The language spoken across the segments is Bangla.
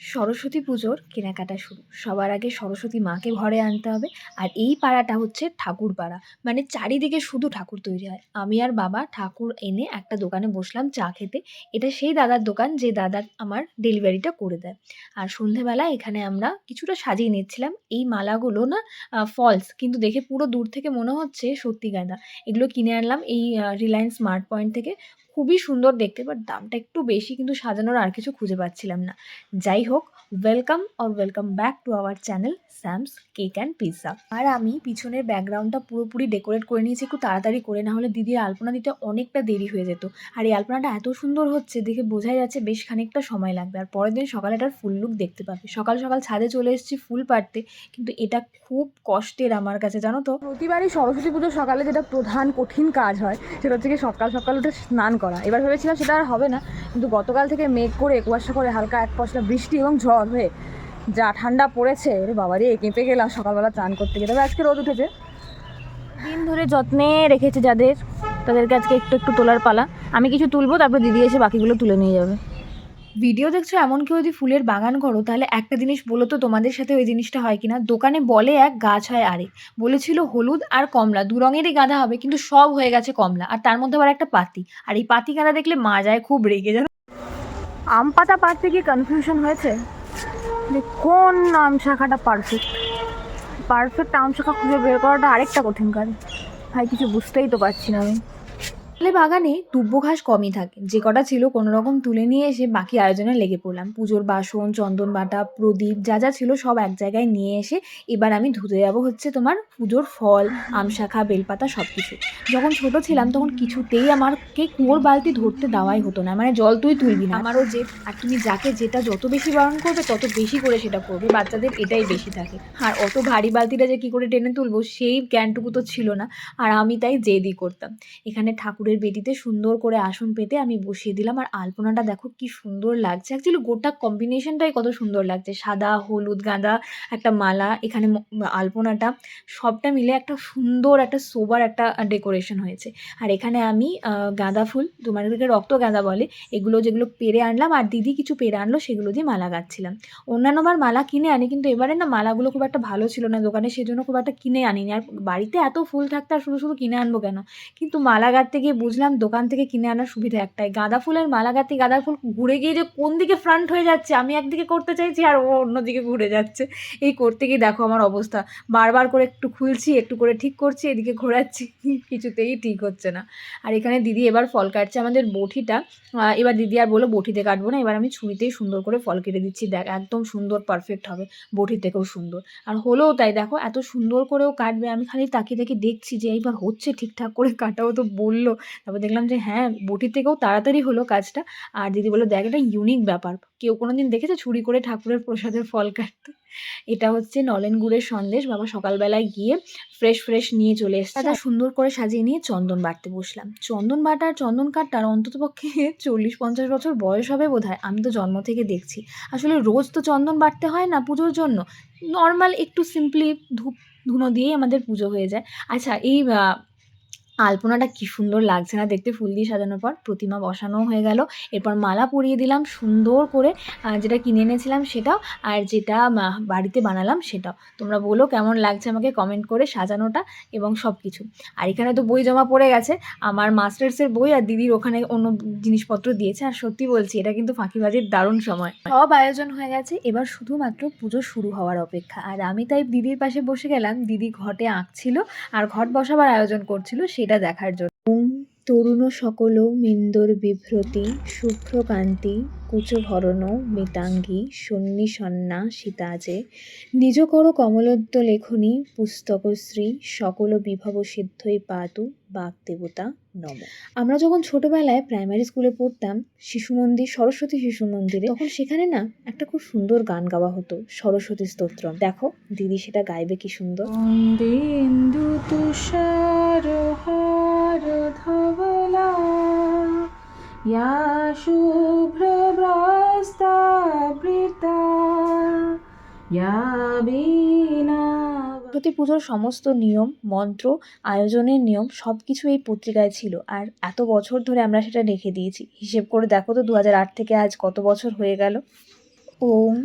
সরস্বতী পুজোর কেনাকাটা শুরু। সবার আগে সরস্বতী মাকে ঘরে আনতে হবে। আর এই পাড়াটা হচ্ছে ঠাকুর পাড়া। মানে চারিদিকে শুধু ঠাকুর তৈরি হয়। আমি আর বাবা ঠাকুর এনে একটা দোকানে বসলাম চা খেতে। এটা সেই দাদার দোকান যে দাদা আমার ডেলিভারিটা করে দেয়। আর সন্ধেবেলা এখানে আমরা কিছুটা সাজিয়ে নিচ্ছিলাম। এই মালাগুলো না ফলস কিন্তু দেখে পুরো দূর থেকে মনে হচ্ছে সত্যি গাঁদা। এগুলো কিনে আনলাম এই রিলায়েন্স স্মার্ট পয়েন্ট থেকে। খুবই সুন্দর দেখতে বাট দামটা একটু বেশি, কিন্তু সাজানোর আর কিছু খুঁজে পাচ্ছিলাম না। যাই হোক welcome or welcome back to our channel Sam's cake and pizza আর আমি পিছনের ব্যাকগ্রাউন্ডটা পুরোপুরি ডেকোরেট করে নিয়েছি, একটু তাড়াতাড়ি করে, না হলে দিদির আলপনা দিতে অনেকটা দেরি হয়ে যেত। আর এই আলপনাটা এত সুন্দর হচ্ছে, দেখে বোঝাই যাচ্ছে বেশ খানিকটা সময় লাগবে। আর পরের দিন সকালে এটার ফুল লুক দেখতে পাবে। সকাল সকাল ছাদে চলে এসেছি ফুল পাড়তে কিন্তু এটা খুব কষ্টের আমার কাছে, জানো তো? প্রতিবারই সরস্বতী পুজোর সকালে যেটা প্রধান কঠিন কাজ হয়, সেটা হচ্ছে কি সকাল সকাল উঠে স্নান করা। এবার ভেবেছিলাম সেটা আর হবে না, কিন্তু গতকাল থেকে মেঘ করে কুয়াশা করে হালকা এক পশলা বৃষ্টি এবং ঝড় হয়ে যা ঠান্ডা পড়েছে রে বাবারে কেঁপে গেলাম সকালবেলা চান করতে গেলে তবে আজকে রোদ উঠেছে। দিন ধরে যত্নে রেখেছে যাদের, তাদেরকে আজকে একটু একটু তোলার পালা। আমি কিছু তুলবো, তারপর দিদি এসে বাকিগুলো তুলে নিয়ে যাবে। ভিডিও দেখছ, এমন কেউ যদি ফুলের বাগান করো, তাহলে একটা জিনিস বলো তো তোমাদের সাথে ওই জিনিসটা হয় কিনা? দোকানে বলে এক গাছ হয় আরেক বলেছিল হলুদ আর কমলা, দু রঙেরই গাঁদা হবে, কিন্তু সব হয়ে গেছে কমলা। আর তার মধ্যে আবার একটা পাতি। আর এই পাতি গাঁদা দেখলে মা যায় খুব রেগে, জানো? আম পাতা পাড়তে গিয়ে কনফিউশন হয়েছে। যে কোন আম শাখাটা পারফেক্ট পারফেক্ট আম শাখা খুঁজে বের করাটা আরেকটা কঠিন কাজ। ভাই, কিছু বুঝতেই তো পারছি না আমি। তাহলে বাগানে দুব্বো ঘাস কমই থাকে। যে কটা ছিল কোনো রকম তুলে নিয়ে এসে বাকি আয়োজনে লেগে পড়লাম। পুজোর বাসন চন্দন বাটা প্রদীপ যা যা ছিল সব এক জায়গায় নিয়ে এসে এবার আমি ধুতে যাব হচ্ছে তোমার পুজোর ফল আমশাখা বেলপাতা সব কিছু যখন ছোট ছিলাম তখন কিছুতেই আমাকে কুয়োর বালতি ধরতে দেওয়াই হতো না। মানে জল তুই তুলবি না। আমারও যে আর তুমি যাকে যেটা যত বেশি বারণ করবে তত বেশি করে সেটা করবে। বাচ্চাদের এটাই বেশি থাকে। আর অত ভারী বালতিটা যে কী করে টেনে তুলবো সেই জ্ঞানটুকু তো ছিল না। আর আমি তাই জেদি করতাম। এখানে ঠাকুরের বেদিতে সুন্দর করে আসন পেতে আমি বসিয়ে দিলাম। আর আলপনাটা দেখো কি সুন্দর লাগছে। অ্যাকচুয়ালি গোটা কম্বিনেশনটাই কত সুন্দর লাগছে। সাদা, হলুদ, গাঁদা, একটা মালা, এখানে আলপনাটা, সবটা মিলে একটা সুন্দর, একটা সোবার একটা ডেকোরেশন হয়েছে। আর এখানে আমি গাঁদা ফুল তোমাদেরকে রক্ত গাঁদা বলে, এগুলো যেগুলো পেরে আনলাম আর দিদি কিছু পেরে আনলো, সেগুলো দিয়ে মালা গাচ্ছিলাম অন্যান্যবার মালা কিনে আনি, কিন্তু এবারে না মালাগুলো খুব একটা ভালো ছিল না দোকানে, সেজন্য খুব একটা কিনে আনিনি। আর বাড়িতে এত ফুল থাকতে আর শুধু শুধু কিনে আনব কেন? কিন্তু মালা গাঁথতে গিয়ে বুঝলাম দোকান থেকে কিনে আনার সুবিধা একটাই। গাঁদা ফুলের মালা গাঁথতে গাঁদা ফুল ঘুরে গিয়ে যে কোন দিকে ফ্রন্ট হয়ে যাচ্ছে আমি একদিকে করতে চাইছি আর ও অন্যদিকে ঘুরে যাচ্ছে। এই করতে গিয়ে দেখো আমার অবস্থা। বারবার করে একটু খুলছি একটু করে ঠিক করছি এদিকে ঘোরাচ্ছি কিছুতেই ঠিক হচ্ছে না। আর এখানে দিদি এবার ফল কাটছে আমাদের আহ, এবার দিদি আর বলো বটিতে কাটবো না এবার আমি ছুরিতেই সুন্দর করে ফল কেটে দিচ্ছি। দেখ একদম সুন্দর পারফেক্ট হবে। বটি থেকেও সুন্দর। আর হলেও তাই দেখো এত সুন্দর করেও কাটবে আমি খালি তাকিয়ে তাকিয়ে দেখছি যে এইবার হচ্ছে ঠিকঠাক করে কাটাও তো বলল। তারপর দেখলাম যে হ্যাঁ বটি থেকেও তাড়াতাড়ি হলো কাজটা। আর দিদি বলল দেখ এটা ইউনিক ব্যাপার। কেউ কোনো দিন দেখেছে ছুরি করে ঠাকুরের প্রসাদের ফল কাটতে? এটা হচ্ছে নলেন গুড়ের সন্দেশ। বাবা সকালবেলায় গিয়ে ফ্রেশ ফ্রেশ নিয়ে চলে এসছে। তা সুন্দর করে সাজিয়ে নিয়ে চন্দন বাটতে বসলাম। চন্দন বাটার চন্দন কাটটার অন্তত পক্ষে চল্লিশ পঞ্চাশ বছর বয়স হবে বোধ হয় আমি তো জন্ম থেকে দেখছি। আসলে রোজ তো চন্দন বাটতে হয় না পুজোর জন্য। নর্মাল একটু সিম্পলি ধূপ ধুনো দিয়েই আমাদের পুজো হয়ে যায়। আচ্ছা এই আলপনাটা কি সুন্দর লাগছে না দেখতে, ফুল দিয়ে সাজানোর পর প্রতিমা বসানো হয়ে গেল। এরপর মালা পরিয়ে দিলাম সুন্দর করে যেটা কিনে এনেছিলাম সেটাও, আর যেটা বাড়িতে বানালাম সেটাও। তোমরা বলো কেমন লাগছে আমাকে কমেন্ট করে সাজানোটা এবং সব কিছু আর এখানে তো বই জমা পড়ে গেছে, আমার মাস্টার্সের বই আর দিদির ওখানে অন্য জিনিসপত্র দিয়েছে। আর সত্যি বলছি, এটা কিন্তু ফাঁকিবাজির দারুণ সময়। সব আয়োজন হয়ে গেছে, এবার শুধুমাত্র পুজো শুরু হওয়ার অপেক্ষা। আর আমি তাই দিদির পাশে বসে গেলাম, দিদি ঘটে আঁকছিল, আর ঘট বসাবার আয়োজন করছিল, সেটা দেখার জন্য। তরুণ সকল মিন্দর বিভ্রতি শুভ্রকান্তি কুচভরণ মিতাঙ্গী সন্নিসন্না সীতাজে নিজ কর কমলোদ্য লেখনী, পুস্তকশ্রী, সকল বিভব সিদ্ধই পাতু বাগদেবতা নম। আমরা যখন ছোটবেলায় প্রাইমারি স্কুলে পড়তাম, শিশু মন্দির, সরস্বতী শিশু মন্দিরে, তখন সেখানে না একটা খুব সুন্দর গান গাওয়া হতো, সরস্বতী স্তোত্র দেখো, দিদি সেটা গাইবে কি সুন্দর। या শুভ্রব্রস্তাবৃতা या বীণা সরস্বতী পুজোর সমস্ত নিয়ম মন্ত্র আয়োজনের নিয়ম সব কিছু এই পত্রিকায় ছিল। আর এত বছর ধরে আমরা সেটা রেখে দিয়েছি। হিসেব করে দেখো তো দু হাজার আট থেকে আজ কত বছর হয়ে গেল। ওম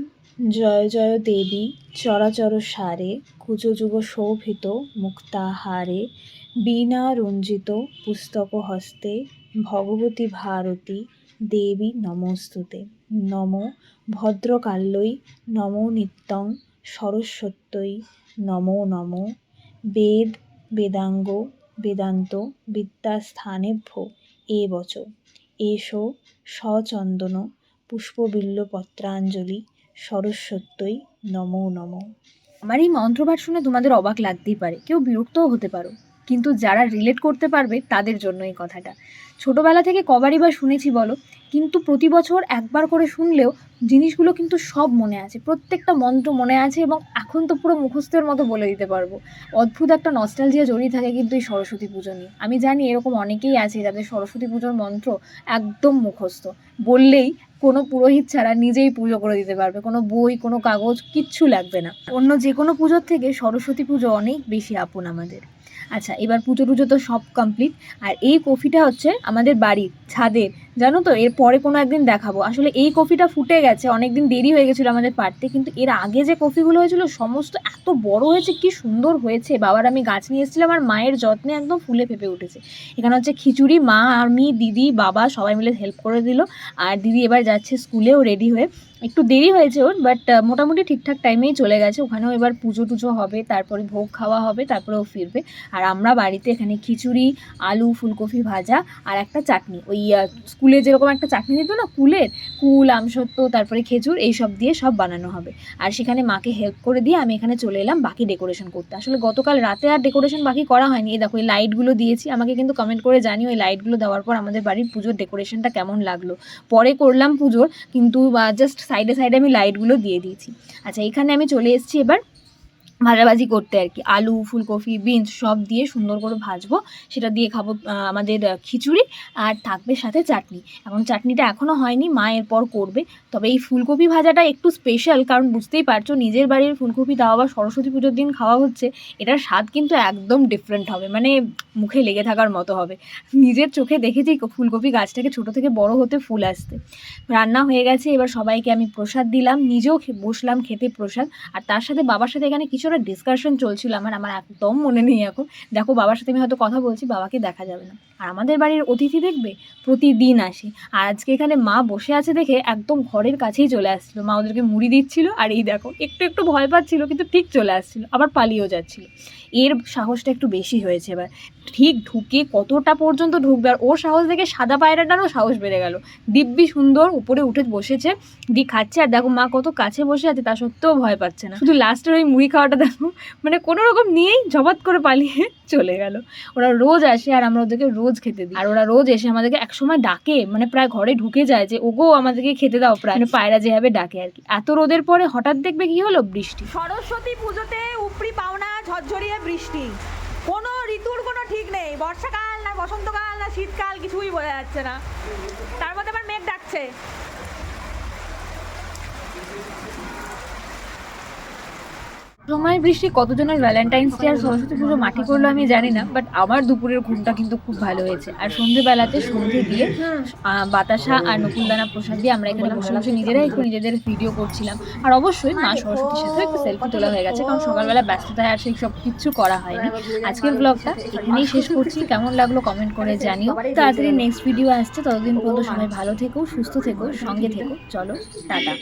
জয় জয় দেবী চরাচর সারে কুচযুগ শোভিত মুক্তাহারে বীণা রঞ্জিত পুস্তক হস্তে ভগবতী ভারতী দেবী নমস্তুতে। নম ভদ্রকাল্যই নমো নিত্যং সরস্বত্যই নমো নম। বেদ, বেদাঙ্গ, বেদান্ত, বিদ্যাস্থানেভ্য এবচ এষো সচন্দন, পুষ্পবিল্লপত্রাঞ্জলি সরস্বত্যই নমো নমঃ। আমার এই মন্ত্রপাঠ শুনে তোমাদের অবাক লাগতেই পারে। কেউ বিরক্তও হতে পারো। কিন্তু যারা রিলেট করতে পারবে তাদের জন্য এই কথাটা। ছোটোবেলা থেকে কবারই বা শুনেছি বলো, কিন্তু প্রতি বছর একবার করে শুনলেও জিনিসগুলো কিন্তু সব মনে আছে। প্রত্যেকটা মন্ত্র মনে আছে এবং এখন তো পুরো মুখস্থের মতো বলে দিতে পারব। অদ্ভুত একটা নস্টালজিয়া জড়িয়ে থাকে কিন্তু এই সরস্বতী পুজো নিয়ে। আমি জানি এরকম অনেকেই আছে যাদের সরস্বতী পুজোর মন্ত্র একদম মুখস্থ। বললেই কোনো পুরোহিত ছাড়া নিজেই পুজো করে দিতে পারবে। কোনো বই, কোনো কাগজ, কিচ্ছু লাগবে না। অন্য যে কোনো পুজোর থেকে সরস্বতী পুজো অনেক বেশি আপন আমাদের। আচ্ছা এবার পুজো টুজো তো সব কমপ্লিট আর এই কফিটা হচ্ছে আমাদের বাড়ির ছাদের জানো তো, এর পরে কোনো একদিন দেখাবো। আসলে এই কফিটা ফুটে গেছে অনেক দিন দেরি হয়ে গেছিল আমাদের পারতে কিন্তু এর আগে যে কফিগুলো হয়েছিল, সমস্ত এত বড় হয়েছে, কি সুন্দর হয়েছে। বাবার আমি গাছ নিয়ে এসেছিলাম, আর মায়ের যত্নে একদম ফুলে ফেপে উঠেছে। এখানে হচ্ছে খিচুড়ি, মা, আমি, দিদি, বাবা, সবাই মিলে হেল্প করে দিল। আর দিদি এবার যাচ্ছে স্কুলেও রেডি হয়ে একটু দেরি হয়েছে ওর বাট মোটামুটি ঠিকঠাক টাইমেই চলে গেছে। ওখানেও এবার পুজো টুজো হবে, তারপরে ভোগ খাওয়া হবে, তারপরে ও ফিরবে। আর আমরা বাড়িতে এখানে খিচুড়ি, আলু, ফুলকপি ভাজা আর একটা চাটনি। ওই স্কুলে যেরকম একটা চাটনি দিত না, কুলের, কুল, আমসত্ত্ব, তারপরে খেজুর এইসব দিয়ে সব বানানো হবে। আর সেখানে মাকে হেল্প করে দিয়ে আমি এখানে চলে এলাম বাকি ডেকোরেশন করতে। আসলে গতকাল রাতে আর ডেকোরেশন বাকি করা হয়নি। এই দেখো, এই লাইটগুলো দিয়েছি। আমাকে কিন্তু কমেন্ট করে জানি ওই লাইটগুলো দেওয়ার পর আমাদের বাড়ির পুজোর ডেকোরেশনটা কেমন লাগল। পরে করলাম পুজোর, কিন্তু জাস্ট সাইডে সাইডে আমি লাইটগুলো দিয়ে দিয়েছি। আচ্ছা এখানে আমি চলে এসেছি এবার ভাজাভাজি করতে আর কি। আলু, ফুলকপি, বিনস সব দিয়ে সুন্দর করে ভাজবো। সেটা দিয়ে খাব আমাদের খিচুড়ি আর থাকবে সাথে চাটনি। এখন চাটনিটা এখনও হয়নি, মা এরপর করবে। তবে এই ফুলকপি ভাজাটা একটু স্পেশাল কারণ বুঝতেই পারছ নিজের বাড়ির ফুলকপি তাও আবার সরস্বতী পুজোর দিন খাওয়া হচ্ছে। এটার স্বাদ কিন্তু একদম ডিফারেন্ট হবে মানে মুখে লেগে থাকার মতো হবে। নিজের চোখে দেখেছি ফুলকপি গাছটাকে ছোট থেকে বড় হতে ফুল আসতে রান্না হয়ে গেছে, এবার সবাইকে আমি প্রসাদ দিলাম। নিজেও বসলাম খেতে প্রসাদ। আর তার সাথে বাবার সাথে এখানে কিছু একটা ডিসকাশন চলছিল আমার আমার একদম মনে নেই এখন। দেখো বাবার সাথে আমি হয়তো কথা বলছি, বাবাকে দেখা যাবে না। আর আমাদের বাড়ির অতিথি দেখবে, প্রতিদিন আসে। আর আজকে এখানে মা বসে আছে দেখে একদম ঘরের কাছেই চলে আসছিল। মা ওদেরকে মুড়ি দিচ্ছিল, আর এই দেখো, একটু একটু ভয় পাচ্ছিল, কিন্তু ঠিক চলে আসছিল, আবার পালিয়েও যাচ্ছিল। এর সাহসটা একটু বেশি হয়েছে এবার। ঠিক ঢুকে কতটা পর্যন্ত ঢুকবে আর ওর সাহস দেখে সাদা পায়রাটারও সাহস বেড়ে গেল। দিব্যি সুন্দর উপরে উঠে বসেছে দি খাচ্ছে আর দেখো মা কত কাছে বসে আছে তা সত্ত্বেও ভয় পাচ্ছে না। শুধু লাস্টের ওই মুড়ি খাওয়াটা দেখো মানে কোনো রকম নিয়েই জবাত করে পালিয়ে চলে গেল। ওরা রোজ আসে আর আমরা ওদেরকে রোজ খেতে দিই। আর ওরা রোজ এসে আমাদেরকে একসময় ডাকে মানে প্রায় ঘরে ঢুকে যায় যে, ওগো, আমাদেরকে খেতে দাও। প্রায়। মানে পায়রা যেভাবে ডাকে আর কি। এত রোদের পরে হঠাৎ দেখবে কি হলো? বৃষ্টি। সরস্বতী পুজোতে ঝরঝরিয়ে বৃষ্টি। কোনো ঋতুর কোনো ঠিক নেই। বর্ষাকাল না বসন্তকাল না শীতকাল, কিছুই বোঝা যাচ্ছে না। তার মধ্যে আবার মেঘ ডাকছে। সময় বৃষ্টি, কতজনের ভ্যালেন্টাইন্স ডে আর সরস্বতী পুজো মাটি করল আমি জানি না বাট আমার দুপুরের ঘুমটা কিন্তু খুব ভালো হয়েছে। আর সন্ধেবেলাতে সন্ধে দিয়ে বাতাসা আর নকুলদানা প্রসাদ দিয়ে আমরা এখানে বসে বসে নিজেরাই একটু নিজেদের ভিডিও করছিলাম। আর অবশ্যই মা সরস্বতীর সাথে একটু সেলফি তোলা হয়ে গেছে, কারণ সকালবেলা ব্যস্ততায় আর সেই সব কিছু করা হয়নি। আজকের ব্লগটা এখানেই শেষ করছি। কেমন লাগল কমেন্ট করে জানিও। তাড়াতাড়ি নেক্সট ভিডিও আসছে, ততদিন পর্যন্ত সবাই ভালো থেকো, সুস্থ থেকো, সঙ্গে থেকো। চলো, টাটা।